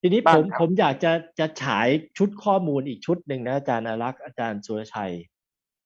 ทีนี้บ้าผงมครับผมอยากจะจะฉายชุดข้อมูลอีกชุดหนึ่งนะอาจารย์อารักษ์อาจารย์สุรชัย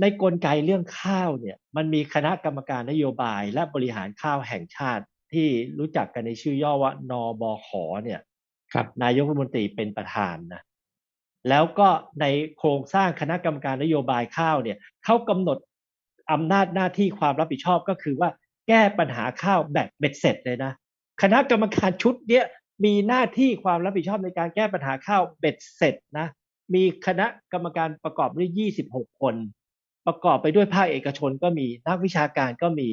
ในกลไกเรื่องข้าวเนี่ย มันมีคณะกรรมการนโยบายและบริหารข้าวแห่งชาติที่รู้จักกันในชื่อย่อว่านบขเนี่ย ครับนายกรัฐมนตรีเป็นประธานนะแล้วก็ในโครงสร้างคณะกรรมการนโยบายข้าวเนี่ยเขากำหนดอำนาจหน้าที่ความรับผิดชอบก็คือว่าแก้ปัญหาข้าวแบบเบ็ดเสร็จเลยนะ คณะกรรมการชุดเนี้ย มีหน้าที่ความรับผิดชอบในการแก้ปัญหาข้าวเบ็ดเสร็จนะมีคณะกรรมการประกอบด้วย 26 คน ประกอบไปด้วยภาคเอกชนก็มีนักวิชาการก็มี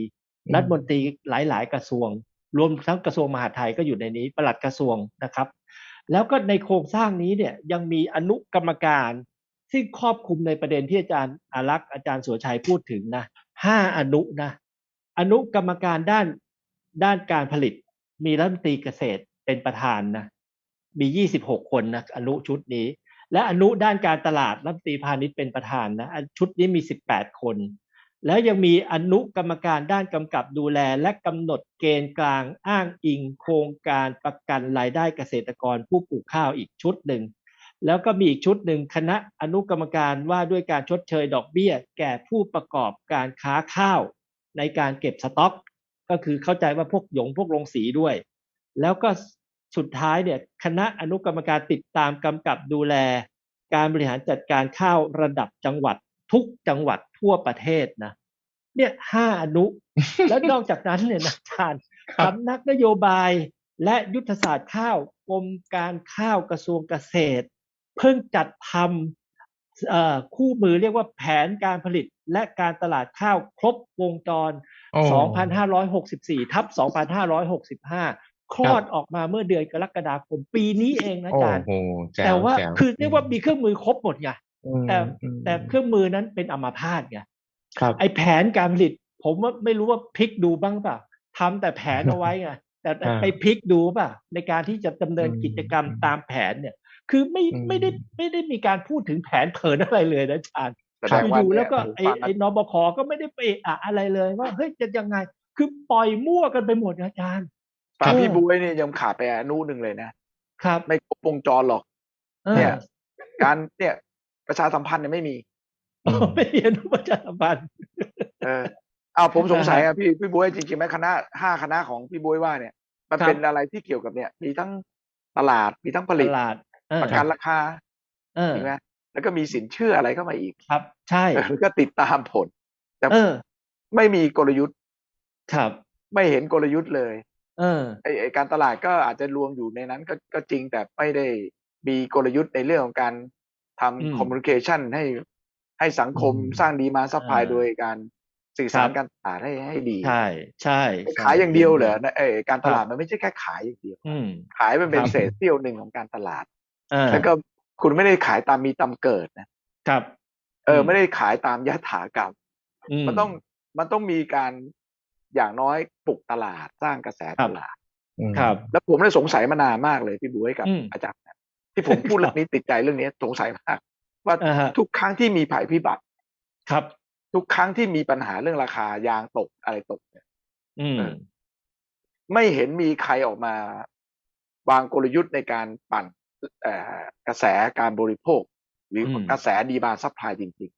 อืมรัฐมนตรีหลาย ๆ กระทรวง รวมทั้งกระทรวงมหาดไทยก็อยู่ในนี้ปลัดกระทรวงนะครับ แล้วก็ในโครงสร้างนี้เนี่ยยังมีอนุกรรมการซึ่งครอบคลุมในประเด็นที่อาจารย์อารักษ์อาจารย์สุรชัยพูดถึงนะห้าอนุนะ อนุกรรมการด้านด้านการผลิต มีรัฐมนตรีเกษตร เป็นประธานนะมี 26 คนนะอนุชุดนี้ และอนุด้านการตลาดรัฐมนตรีพาณิชย์เป็นประธานนะชุดนี้มี 18 คน แล้วยังมีอนุกรรมการด้านกำกับดูแล และกำหนดเกณฑ์กลางอ้างอิง โครงการประกันรายได้เกษตรกรผู้ปลูกข้าวอีกชุดหนึ่งแล้วก็มีอีกชุดหนึ่งคณะอนุกรรมการว่าด้วยการชดเชยดอกเบี้ย แก่ผู้ประกอบการค้าข้าว ในการเก็บสต็อก ก็คือเข้าใจว่าพวกหยงพวกโรงสีด้วย แล้วก็สุดท้ายเนี่ยคณะอนุกรรมการติดตามกำกับดูแล การบริหารจัดการข้าวระดับจังหวัด ทุกจังหวัดทั่วประเทศนะเนี่ยห้าอนุ แล้วนอกจากนั้นเนี่ยนะอาจารย์สำนักนโยบายและยุทธศาสตร์ข้าวกรมการข้าวกระทรวงเกษตร เพิ่งจัดทำคู่มือเรียกว่าแผนการผลิตและการตลาดข้าวครบวงจร 2,564 ทับ 2,565 คลอดออกมาเมื่อเดือนกรกฎาคมปีนี้เองนะโอ้อาจารย์โหจ๋แต่ว่าจ๋คือเรียกว่ามีเครื่องมือครบหมดไงอืมแต่อืมแต่เครื่องมือนั้นเป็นอัมาพาตไงครับไอแผนการผลิต ผมว่าไม่รู้ว่าพลิกดูบ้างเปล่าทำแต่แผนเอาไว้ไงแต่แต่อ่าไปพลิกดูเปล่าในการที่จะดำเนินอืมกิจกรรมตามแผนเนี่ย คือไม่อืมไม่ได้ไม่ได้มีการพูดถึงแผนเผินอะไรเลยนะอาจารย์แสดงว่าอยู่ๆแล้วก็เนี่ยไอ้ผมฟังไอ้นบคก็ไม่ได้ไปอะอะไรเลยว่าเฮ้ยจะยังไง คือปล่อยมั่วกันไปหมดนะอาจารย์ ฟังเออพี่บุ้ยเนี่ยยังขาดไปอนุหนึ่งเลยนะครับ ไม่ครบวงจรหรอกออเนี่ยการเนี่ยประชาสัมพันธ์เนี่ยไม่มีอ๋อไม่เห็นประชาสัมพันธ์เออเอาผมสงสัยอ่าฮะอะพี่พี่บุ้ยจริงๆไหมคณะห้าคณะของพี่บุ้ยว่าเนี่ยมันครับเป็นอะไรที่เกี่ยวกับเนี่ย มีทั้งตลาดมีทั้งผตลิตลาดเออประกันราคาเออใช่ไหมแล้วก็มีสินเชื่ออะไรเข้ามาอีกครับ ใช่เออแล้วก็ติดตามผล แต่เออไม่มีกลยุทธ์ครับ ไม่เห็นกลยุทธ์เลย เออไอ้ไอ้การตลาดก็อาจจะรวมอยู่ในนั้นก็ก็จริงแต่ไม่ได้มีกลยุทธ์ในเรื่องของการทอืมำคอมมูนิเคชันให้ให้สังคมอืมสร้างดีมาซัพพลายเออโดยการสื่อสารครับการตลาดให้ให้ดี ใช่ใช่ไปใช่ขายอย่างเดียวเหรอนะเออการตลาดครับมันไม่ใช่แค่ขายอย่างเดียวอืมขายมันเป็นครับเศษเสี้ยวหนึ่งของการตลาดเออแล้วก็คุณไม่ได้ขายตามมีตามเกิดนะครับ เอออมไม่ได้ขายตามยถากรรมอืมันต้องมันต้องมีการ อย่างน้อยปลุกตลาดสร้างกระแสครัตบลาดอืมครับ แล้วผมเลยสงสัยมานานมากเลยพี่บุ้ยกับอืมอาจารย์นะที่ผมพูดครับเรื่องนี้ติดใจเรื่องนี้สงสัยมาก ว่าอ่าฮะทุกครั้งที่มีภัยพิบัติครับ ทุกครั้งที่มีปัญหาเรื่องราคายางตกอะไรตกเนี่ยอืมเออไม่เห็นมีใครออกมาวางกลยุทธ์ในการปั่นเอ่อกระแสการบริโภค หรืออมกระแสดีมาซัพพลายจริง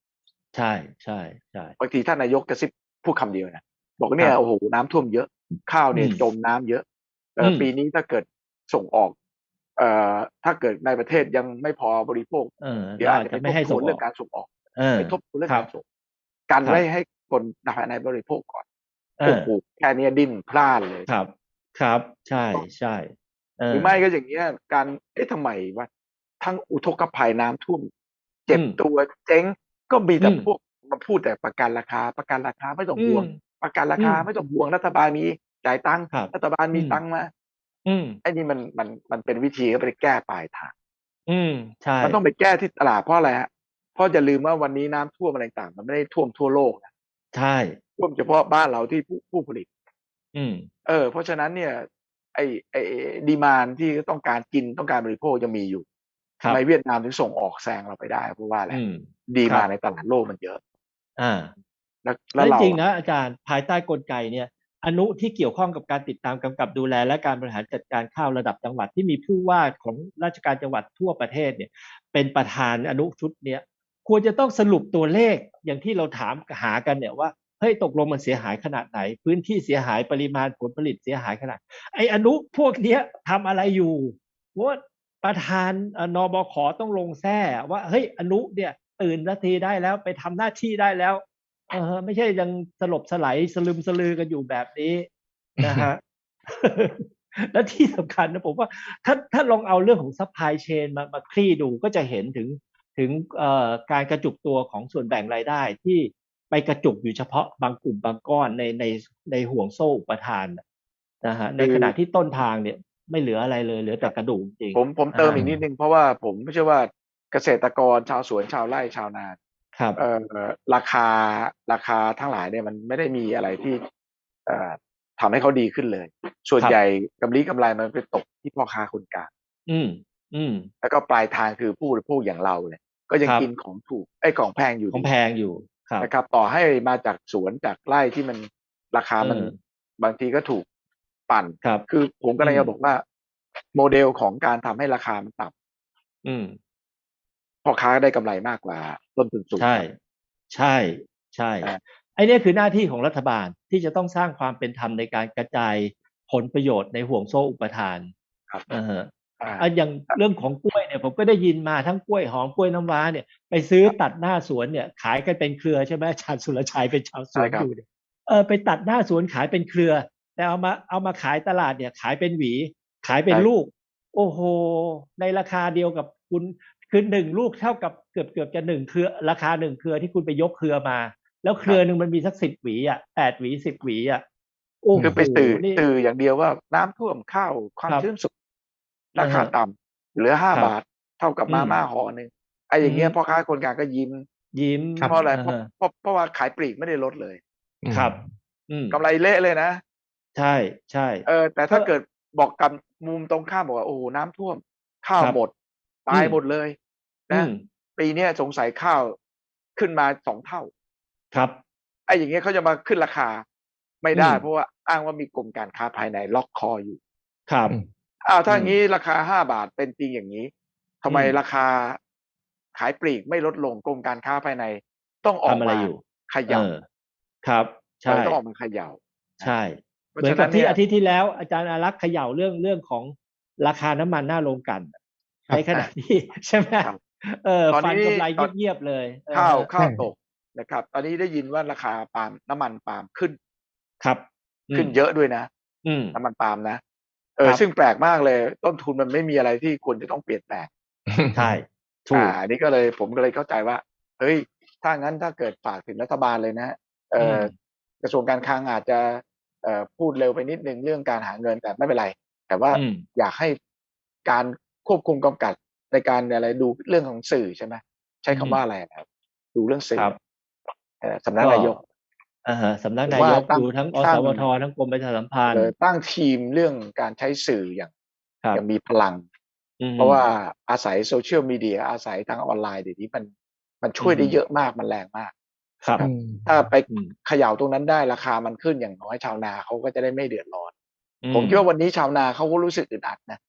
ใช่ใช่ใช่ๆบางทีท่านนายกกระซิบพูดคำเดียวนะ บอกเนี่ยครับโอ้โหน้ำท่วมเยอะข้าวเนี่ยอืมจมน้ำเยอะเอ่ออมปีนี้ถ้าเกิดส่งออก เอ่อถ้าเกิดในประเทศยังไม่พอบริโภคเออเดี๋ยวเราอาจอาจจะจะไปไม่ทให้บทส่วงนอเรื่ออกงการส่งออกเออไปทบทวนเรื่องครักาบรส่งกันครับไว้ให้คนภายในบริโภคก่อนเอโอ้อโหแค่เนี้ยดิ้นพลาดเลยครับ ครับ ใช่ใช่เอหอรือไม่ก็อย่างเงี้ย การเอ๊ะทำไมวะทั้งอุทกภัยน้ำท่วม เจ็บอืมตัวเจ๊งก็มีแต่อืมพวกมาพูดแต่ประกันราคา ประกันราคาไม่ต้องอืห่วมง ประกันราคาอืมไม่ต้องห่วงรัฐบาลมีจ่ายตังค์ครับรัฐบาลมีอืมตังค์มาอืมไอ้นี่มันมันมันเป็นวิธีก็ไปแก้ปลายทางอืมใช่มันต้องไปแก้ที่ตลาดเพราะอะไรฮะเพราะอย่าลืมว่าวันนี้น้ำท่วมอะไรต่างๆมันไม่ได้ท่วมทั่วโลกนะใช่ท่วมเฉพาะบ้านเราที่ผู้ผู้ผลิต อืม เออ เพราะฉะนั้นเนี่ย ไอไอดีมานที่ต้องการกินต้องการบริโภคยังมีอยู่ครัทำบไมเวียดนามถึงส่งออกแซงเราไปได้เพราะว่าอะไรอืมดีครัมาบในตลาดโลกมันเยอะ อ่า แล้วแล้แล้ววเราจริงๆนะอาจารย์ภายใต้กลไกเนี่ยอนุที่เกี่ยวข้องกับการติดตามกำกับดูแล และการบริหารจัดการข้าวระดับจังหวัดที่มีผู้ว่าของราชการจังหวัดทั่วประเทศเนี่ย เป็นประธานอนุชุดเนี้ยควรจะต้องสรุปตัวเลขอย่างที่เราถามหากันเนี่ยว่าเฮ้ยตกลงมันเสียหายขนาดไหน พื้นที่เสียหายปริมาณผลผลิตเสียหายขนาด ไอ้อนุพวกเนี้ยทำอะไรอยู่ว่าประธานเอ่อนบขต้องลงแท้ว่าเฮ้ยอนุเนี่ยตื่นนาทีได้แล้วไปทำหน้าที่ได้แล้ว เออไม่ใช่ยังสลบสลายสลึมสลือกันอยู่แบบนี้นะฮะและที่สำคัญนะผมว่าถ้าถ้าลองเอาเรื่องของซัพพลายเชนมามาคลี่ดูก็จะเห็นถึงถึงเอ่อการกระจุกตัวของส่วนแบ่งรายได้ที่ไปกระจุกอยู่เฉพาะบางกลุ่มบางก้อนในในในห่วงโซ่อุปทานนะฮะในขณะที่ต้นทางเนี่ยไม่เหลืออะไรเลยเหลือแต่กระดูกจริงผมผมเติมอ่าอีกนิดนึงเพราะว่าผมไม่ใช่ว่าเกษตรกรชาวสวนชาวไร่ชาวนา ครับเอ่อราคาราคาทั้งหลายเนี่ยมันไม่ได้มีอะไรที่เอ่อทำให้เขาดีขึ้นเลย ส่วนครับ ใหญ่กำไรกำไรมันไปตกที่พ่อค้าคนกลาง อืม อืม แล้วก็ปลายทางคือผู้บริโภคอย่างเราเนี่ย ก็ยังครับ กินของถูกไอ้ยของแพงอยู่ของแพงอยู่ครับ นะครับ ต่อให้มาจากสวนจากไร่ที่มันราคามันเออบางทีก็ถูกปั่น ครับ คือผมก็เลยอืมจะบอกว่า โมเดลของการทำให้ราคามันต่ำ อืม พ่อค้าได้กำไรมากกว่า ต้นทุนสูง ใช่ ใช่ ใช่อ่าไอ้เนี่ยคือหน้าที่ของรัฐบาลที่จะต้องสร้างความเป็นธรรมในการกระจายผลประโยชน์ในห่วงโซ่อุปทานครับเอออ่าอะอย่างเรื่องของกล้วยเนี่ยผมก็ได้ยินมาทั้งกล้วยหอมกล้วยน้ำว้าเนี่ยไปซื้อตัดหน้าสวนเนี่ยขายกันเป็นเครือใช่ไหมอาจารย์สุรชัยเป็นชาวสวนใช่ครับอยู่เนี่ยเออไปตัดหน้าสวนขายเป็นเครือ แต่เอามาเอามาขายตลาดเนี่ยขายเป็นหวี ขายเป็นลูก โอ้โห ในราคาเดียวกับคุณ คือหนึ่งลูกเท่ากับเกือบเกือบจะหนึ่งเครือ ราคาหนึ่งเครือที่คุณไปยกเครือมา แล้วเครือหนึ่งมันมีสักสิบหวีอะแปดหวีสิบหวีอะโอ้โหคือไปสื่อนี่สื่ออย่างเดียวว่าน้ำท่วมข้าวความครับชื้นสูงราคาอ่าฮะต่ำเหลือห้าครับบาทเท่ากับอืมมาม่าห่อหนึ่งไอ้อย่างเงี้ยอืมพ่อค้าคนกลางก็ยิ้ม ยิ้มเพราะอะไราเพราะฮะเพราะเพราะว่าขายปลีกไม่ได้ลดเลยครับอืมกำไรเละเลยนะ ใช่ใช่เออ แต่ถ้าก็เกิดบอกกับมุมตรงข้ามบอกว่าโอ้โหน้ำท่วม ข้าวครับหมด ตายอืมหมดเลยอื นะมปีเนี้ยสงสัยข้าวขึ้นมาสองเท่า ครับไอ้อย่างเงี้ยเขาจะมาขึ้นราคา ไม่ได้อืมเพราะว่าอ้างว่ามีกรมการค้าภายในล็อกคออยู่ ครับอืมอ้าวถ้าอืมงี้ราคาห้าบาทเป็นจริงอย่างนี้ทำไมอืมราคาขายปลีกไม่ลดลงกรมการค้าภายใน ต้องออกทำอะไรมาอยู่เขย่าเออครับใช่เออต้องออกมาเขย่าใช่เพราะเหมือนฉะกันั้บนที่เนี่ยอาทิตย์ที่แล้วอาจารย์อารักษ์เขย่าเรื่องเรื่องของราคาน้ำมันหน้าโรงกลันครับในขณะที่ใช่ไหมครับ เออตอนฟันนี้กำไรตอนเงียบๆเลยเออข้าวข้าวใช่ตกนะครับ ตอนนี้ได้ยินว่าราคาปาล์มน้ำมันปาล์มขึ้น ครับ ขึ้นเยอะด้วยนะอืมน้ำมันปาล์มนะเออครับซึ่งแปลกมากเลย ต้นทุนมันไม่มีอะไรที่ควรจะต้องเปลี่ยนแปลงใช่ถูอ่ากอันนี้ก็เลยผมก็เลยเข้าใจว่า เฮ้ย ถ้างั้นถ้าเกิดฝากถึงรัฐบาลเลยนะเอออมกระทรวงการคลังอาจจะเอ่อพูดเร็วไปนิดนึงเรื่องการหาเงินแต่ไม่เป็นไร แต่ว่าอืมอยากให้การควบคุมกำกับ ในการอะไรดูเรื่องของสื่อใช่ไหมใช้คำว่าอะไรนะครับ ดูเรื่องสื่อครับเอ่อสำนักนายกอ่าฮะสำนักนาว่ายกตั้งดูทั้งอตั้สงวททั้งกรมประชาสัมพันธ์เอ่อตั้งทีมเรื่องการใช้สื่ออย่างครับอย่างมีพลังอืมเพราะว่าอาศัยโซเชียลมีเดียอาศัยทางออนไลน์เดี๋ยวนี้มันมันช่วยได้อืมเยอะมากมันแรงมาก ครับอืมถ้าไปอืมเขย่าตรงนั้นได้ราคามันขึ้นอย่างน้อยชาวนาเขาก็จะได้ไม่เดือดร้อนอืผมคิดว่าวันนี้ชาวนาเขาก็รู้สึกอึดอัดนะครับ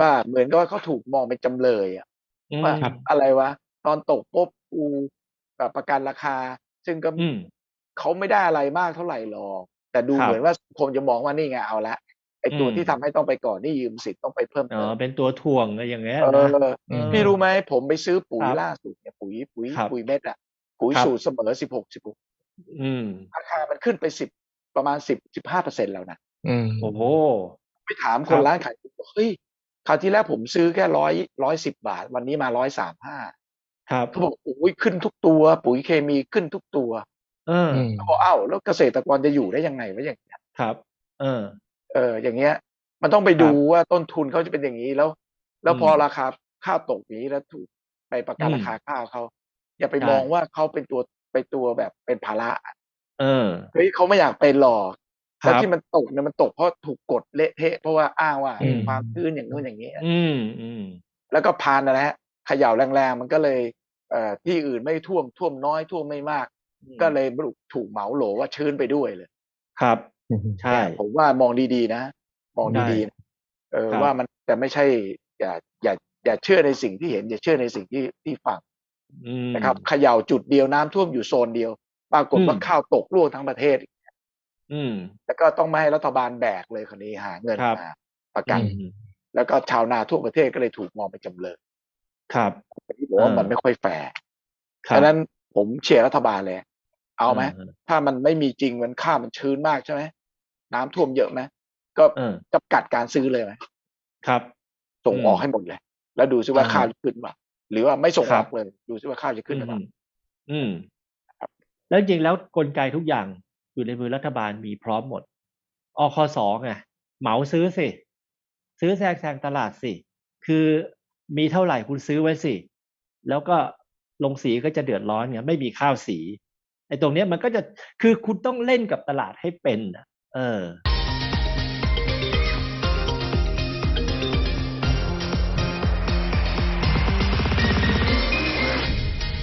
ว่าเหมือนกับว่าเขาถูกมองเป็นจำเลยอะอืมว่าครับอะไรวะ ตอนตกปุ๊บกูแบบประกันราคา ซึ่งก็อืมเขาไม่ได้อะไรมากเท่าไหร่หรอกแต่ดูครับเหมือนว่าคงจะมองว่านี่ไงเอาละไอ้ตัวอืมที่ทำให้ต้องไปก่อนนี่ยืมสิทธิ์ต้องไปเพิ่มอ๋เติอมเป็นตัวถ่วงอะไรอย่างเงี้ยเอนะออืมพี่รู้ไหมผมไปซื้อปุ๋ยครับล่าสุดเนี่ยปุ๋ยปุ๋ยครับปุ๋ยเม็ดอะปุ๋ยครับสูตรเสมอสิบหกสิบหกอืมราคามันขึ้นไปสิบประมาณสิบสิบห้าเปอร์เซ็นแล้วนะอืมโอ้โหไปถามคครันบร้านขายบอกเฮ้ย คราวที่แล้วผมซื้อแค่ร้อยร้อยสิบบาท วันนี้มาร้อยสามห้าครับเขาบอกโอ้ยขึ้นทุกตัว ปุ๋ยเคมีขึ้นทุกตัว เอออืมเขาบอกอ้าวแล้วเกษตรกรจะอยู่ได้ยังไงวะอย่างเงี้ยครับ เออ เออ อย่างเงี้ย มันต้องไปดูว่าต้นทุนเขาจะเป็นอย่างนี้แล้ว แล้วพออืมราคาข้าวตกอย่างนี้แล้วถูกไปประกันอืมราคาข้าวเขาอย่าไปใช่มองว่าเขาเป็นตัวไปตัวแบบเป็นภาระ เออเฮ้ยเขาไม่อยากเป็นหรอกครับ แล้วที่มันตกเนี่ยมันตกเพราะถูกกดเละเทะเพราะว่าอ้างว่าอืมความชื้นอย่างนู้นอย่างนี้อืมอืมแล้วก็พานนะฮะเขย่าแรงๆมันก็เลยเอ่อที่อื่นไม่ท่วมท่วมน้อยท่วมไม่มาก ก็เลยถูกเหมาโหลว่าชื้นไปด้วยเลย ครับใช่ผมว่ามองดีๆนะ มองดีๆนะเออครับว่ามันแต่ไม่ใช่ อย่าอย่าอย่าเชื่อในสิ่งที่เห็น อย่าเชื่อในสิ่งที่ที่ฟังอืมนะครับเขย่าจุดเดียวน้ำท่วมอยู่โซนเดียว ปรากฏว่าอืมข้าวตกร่วงทั้งประเทศ อืม แล้วก็ต้องไม่ให้รัฐบาลแบกเลยคนนี้หาเงินครับมาประกันอืมแล้วก็ชาวนาทั่วประเทศก็เลยถูกมองเป็นจำเลยครับที่บอกว่าเออมันไม่ค่อยแฟร์ครัดับงนั้นผมเชียร์รัฐบาลเลย เอาไหมเออถ้ามันไม่มีจริงมันข้าวมันชื้นมากใช่ไหมน้ำท่วมเยอะไหมก็เออจำกัดการซื้อเลยไหมครับ ส่งอืมออกให้หมดเลย แล้วดูซิว่าอ่าข้าวจะขึ้นมาหรือว่าไม่ส่งคอรัอบกเลย ดูซิว่าข้าวจะขึ้นหรือเปล่ามอืมครับแล้วจริงๆแล้วกลไกทุกอย่าง อยู่ในมือรัฐบาลมีพร้อมหมดอคสไงเหมาซื้อสิ ซื้อแซงแซงตลาดสิ คือมีเท่าไหร่คุณซื้อไว้สิ แล้วก็ลงสีก็จะเดือดร้อนไงไม่มีข้าวสีไอ้ตรงเนี้ยมันก็จะคือคุณต้องเล่นกับตลาดให้เป็นเออ